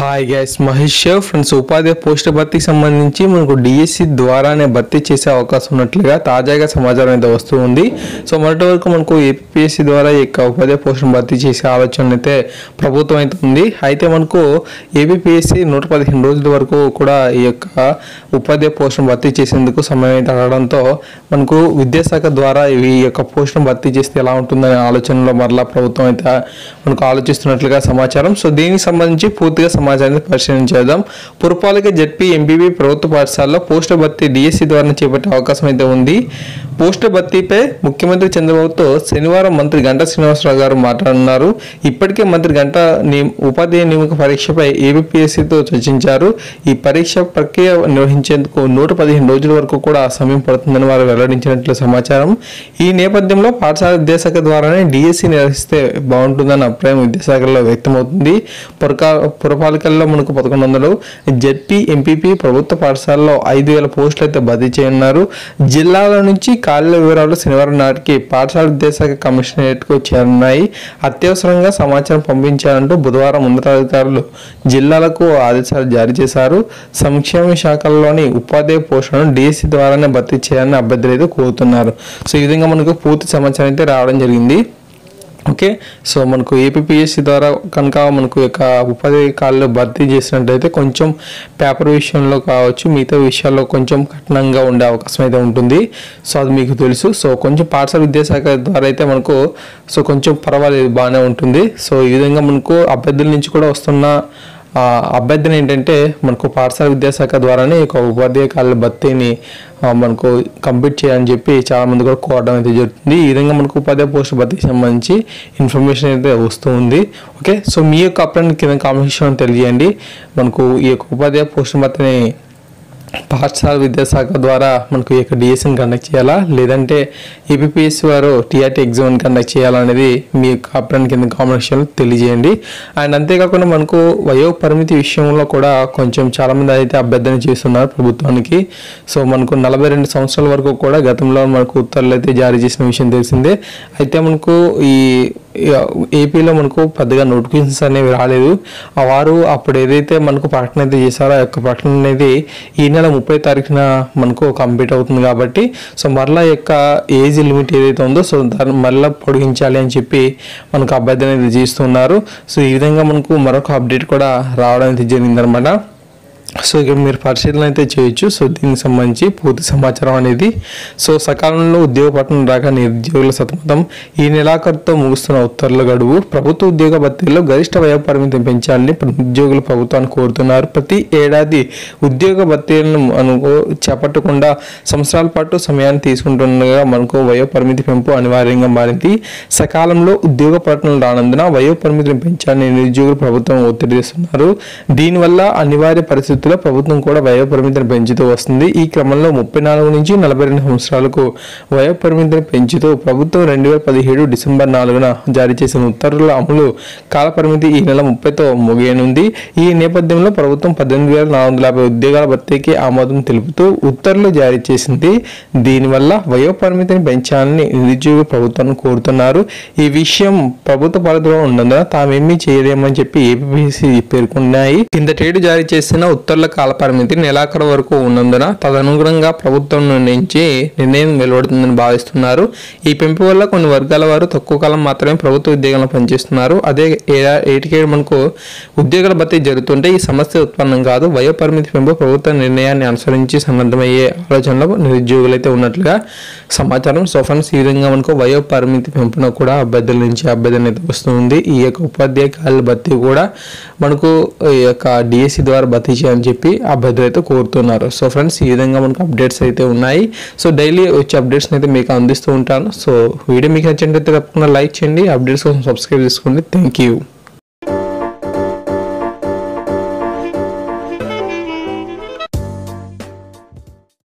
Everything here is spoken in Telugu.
హాయ్ గైస్ మహేష్ ఫ్రెండ్స్ ఉపాధ్యాయ పోస్ట్ భర్తీకి సంబంధించి మనకు డిఎస్సి ద్వారానే భర్తీ చేసే అవకాశం ఉన్నట్లుగా తాజాగా సమాచారం అయితే వస్తూ ఉంది. సో మొదటి వరకు మనకు ఏపీఎస్సి ద్వారా ఈ యొక్క ఉపాధ్యాయ పోస్ట్ భర్తీ చేసే ఆలోచన అయితే ప్రభుత్వం అయితే ఉంది. అయితే మనకు ఏబిపిఎస్సి నూట పదిహేను రోజుల వరకు కూడా ఈ యొక్క ఉపాధ్యాయ పోస్టును భర్తీ చేసేందుకు సమయం అయితే అడగడంతో మనకు విద్యాశాఖ ద్వారా ఈ యొక్క పోస్టును భర్తీ చేస్తే ఎలా ఉంటుందనే ఆలోచనలో మరలా ప్రభుత్వం అయితే మనకు ఆలోచిస్తున్నట్లుగా సమాచారం. సో దీనికి సంబంధించి పూర్తిగా సమాచారాన్ని పరిశీలన చేద్దాం. పురపాలిక జడ్పీ ఎంబీబీ ప్రభుత్వ పాఠశాలలో పోస్టు భర్తీ డిఎస్సి ద్వారా చేపట్టే అవకాశం అయితే ఉంది. పోస్టు భర్తీపై ముఖ్యమంత్రి చంద్రబాబుతో శనివారం మంత్రి గంటా శ్రీనివాసరావు గారు మాట్లాడున్నారు ఇప్పటికే మంత్రి గంట ఉపాధ్యాయ నియమక పరీక్షపై ఏబిపిఎస్సితో చర్చించారు. ఈ పరీక్ష ప్రక్రియ నిర్వహించేందుకు నూట పదిహేను రోజుల వరకు కూడా సమయం పడుతుందని వారు వెల్లడించినట్లు సమాచారం. ఈ నేపథ్యంలో పాఠశాల విద్యాశాఖ ద్వారానే డిఎస్సి నిర్వహిస్తే బాగుంటుందన్న అభిప్రాయం విద్యాశాఖలో వ్యక్తమవుతుంది. పురపాలక ఎన్నికల్లో మనకు పదకొండు వందలు జెడ్పీ ఎంపీపీ ప్రభుత్వ పాఠశాలలో ఐదు వేల పోస్టులు అయితే భర్తీ చేయనున్నారు. జిల్లాల నుంచి ఖాళీల వివరాలు శనివారం నాటికి పాఠశాల విద్యాశాఖ కమిషనరేట్కు చేరున్నాయి అత్యవసరంగా సమాచారం పంపించాలంటూ బుధవారం ఉన్నతాధికారులు జిల్లాలకు ఆదేశాలు జారీ చేశారు. సంక్షేమ శాఖల్లోని ఉపాధ్యాయ పోస్టులను డిఎస్సి ద్వారానే భర్తీ చేయాలని అభ్యర్థులు అయితే కోరుతున్నారు. సో ఈ విధంగా మనకు పూర్తి సమాచారం అయితే రావడం జరిగింది. ఓకే? సో మనకు ఏపీఎస్సి ద్వారా కనుక మనకు యొక్క ఉపాధి కాలంలో భర్తీ చేసినట్టయితే కొంచెం పేపర్ విషయంలో కావచ్చు మిగతా విషయాల్లో కొంచెం కఠినంగా ఉండే అవకాశం అయితే ఉంటుంది. సో అది మీకు తెలుసు. సో కొంచెం పాఠశాల విద్యాశాఖ ద్వారా అయితే మనకు సో కొంచెం పర్వాలేదు బాగానే ఉంటుంది. సో ఈ విధంగా మనకు అభ్యర్థుల నుంచి కూడా వస్తున్న అభ్యర్థన ఏంటంటే మనకు పాఠశాల విద్యాశాఖ ద్వారానే ఒక యొక్క ఉపాధ్యాయ కాళ్ళ భర్తీని మనకు కంప్లీట్ చేయాలని చెప్పి చాలా మంది కూడా కోరడం అయితే జరుగుతుంది. ఈ విధంగా మనకు ఉపాధ్యాయ పోస్ట్ భర్తీకి సంబంధించి ఇన్ఫర్మేషన్ అయితే వస్తూ ఉంది. ఓకే? సో మీ యొక్క అప్లైన్ కింద కామెంట్ తెలియజేయండి. మనకు ఈ యొక్క ఉపాధ్యాయ పోస్ట్ భర్తీని పాఠశాల విద్యాశాఖ ద్వారా మనకు ఈ యొక్క డిఎస్ఎన్ కండక్ట్ చేయాలా? లేదంటే ఏపీఎస్సి వారు టీఆర్టీ ఎగ్జామ్ కండక్ట్ చేయాలనేది మీ యొక్క అప్లైన్ కింద కామెంట్ తెలియజేయండి. అండ్ అంతేకాకుండా మనకు వయో పరిమితి విషయంలో కూడా కొంచెం చాలామంది అయితే అభ్యర్థన చేస్తున్నారు ప్రభుత్వానికి. సో మనకు నలభై రెండు సంవత్సరాల వరకు కూడా గతంలో మనకు ఉత్తర్వులు అయితే జారీ చేసిన విషయం తెలిసిందే. అయితే మనకు ఈ ఏపీలో మనకు పెద్దగా నోటిఫికేషన్స్ అనేవి రాలేదు. వారు అప్పుడు ఏదైతే మనకు ప్రకటన అయితే చేశారో ఆ యొక్క ప్రకటన అనేది ఈ నెల ముప్పై తారీఖున మనకు కంప్లీట్ అవుతుంది కాబట్టి సో మరలా యొక్క ఏజ్ లిమిట్ ఏదైతే ఉందో సో దాన్ని మరలా పొడిగించాలి అని చెప్పి మనకు అభ్యర్థన అనేది చేస్తున్నారు సో ఈ విధంగా మనకు మరొక అప్డేట్ కూడా రావడం అయితే జరిగిందనమాట సో ఇక మీరు పరిశీలన అయితే చేయొచ్చు. సో దీనికి సంబంధించి పూర్తి సమాచారం అనేది. సో సకాలంలో ఉద్యోగ పట్టణం రాక నిరుద్యోగుల సతమతం. ఈ నెలాఖరుతో ముగుస్తున్న ఉత్తర్వుల గడువు. ప్రభుత్వ ఉద్యోగ భర్తీలో గరిష్ట వయో పరిమితిని పెంచాలని ఉద్యోగులు ప్రభుత్వాన్ని కోరుతున్నారు. ప్రతి ఏడాది ఉద్యోగ భర్తీలను అనుకో చేపట్టకుండా సంవత్సరాల పాటు సమయాన్ని తీసుకుంటుండగా మనకు వయో పరిమితి పెంపు అనివార్యంగా మారింది. సకాలంలో ఉద్యోగ పట్టణం రానందున వయో పరిమితిని పెంచాలని నిరుద్యోగులు ప్రభుత్వం ఒత్తిడి చేస్తున్నారు. దీనివల్ల అనివార్య పరిస్థితి భవిష్యత్తులో ప్రభుత్వం కూడా వయోపరిమితిని పెంచుతూ వస్తుంది. ఈ క్రమంలో ముప్పై నాలుగు నుంచి నలభై రెండు సంవత్సరాలకు వయో పరిమితిని పెంచుతూ ప్రభుత్వం రెండు వేల పదిహేడు డిసెంబర్ నాలుగున జారీ చేసిన ఉత్తర్వుల అమలు కాలపరిమితి ఈ నెల ముప్పైతో ముగియనుంది. ఈ నేపథ్యంలో ప్రభుత్వం పద్దెనిమిది వేల నాలుగు వందల యాభై ఉద్యోగాల భర్తీకి ఆమోదం తెలుపుతూ ఉత్తర్వులు జారీ చేసింది. దీనివల్ల వయో పరిమితిని పెంచాలని నిరుద్యోగ ప్రభుత్వాన్ని కోరుతున్నారు. ఈ విషయం ప్రభుత్వ పరిధిలో ఉన్నందున తామేమీ చేయలేమని చెప్పి ఏపీసీ పేర్కొన్నాయి. కిందటేడు జారీ చేసిన ఉత్తర్వుల కాల పరిమితి నెలాఖరు వరకు ఉన్నందున తదనుగుణంగా ప్రభుత్వం నుంచి నిర్ణయం వెలువడుతుందని భావిస్తున్నారు. ఈ పెంపు వల్ల కొన్ని వర్గాల వారు తక్కువ కాలం మాత్రమే ప్రభుత్వ ఉద్యోగంలో పనిచేస్తున్నారు. అదే ఏటికే ఏటికేడు మనకు ఉద్యోగాల భర్తీ జరుగుతుంటే ఈ సమస్య ఉత్పన్నం కాదు. వయో పరిమితి పెంపు ప్రభుత్వ నిర్ణయాన్ని అనుసరించి సన్నద్ధమయ్యే ఆలోచనలో నిరుద్యోగులైతే ఉన్నట్లుగా సమాచారం. సో ఫ్రెండ్స్ ఈ విధంగా మనకు వయో పరిమితి పెంపున కూడా అభ్యర్థుల నుంచి అభ్యర్థన అయితే వస్తుంది. ఈ యొక్క ఉపాధ్యాయ ఖాళీల భర్తీ కూడా మనకు ఈ యొక్క డిఎస్సి ద్వారా భర్తీ చేయాలని చెప్పి అభ్యర్థులు అయితే కోరుతున్నారు. సో ఫ్రెండ్స్ ఈ విధంగా మనకు అప్డేట్స్ అయితే ఉన్నాయి. సో డైలీ వచ్చే అప్డేట్స్ అయితే మీకు అందిస్తూ ఉంటాను. సో వీడియో మీకు నచ్చినట్లయితే తప్పకుండా లైక్ చేయండి. అప్డేట్స్ కోసం సబ్స్క్రైబ్ చేసుకోండి. Thank you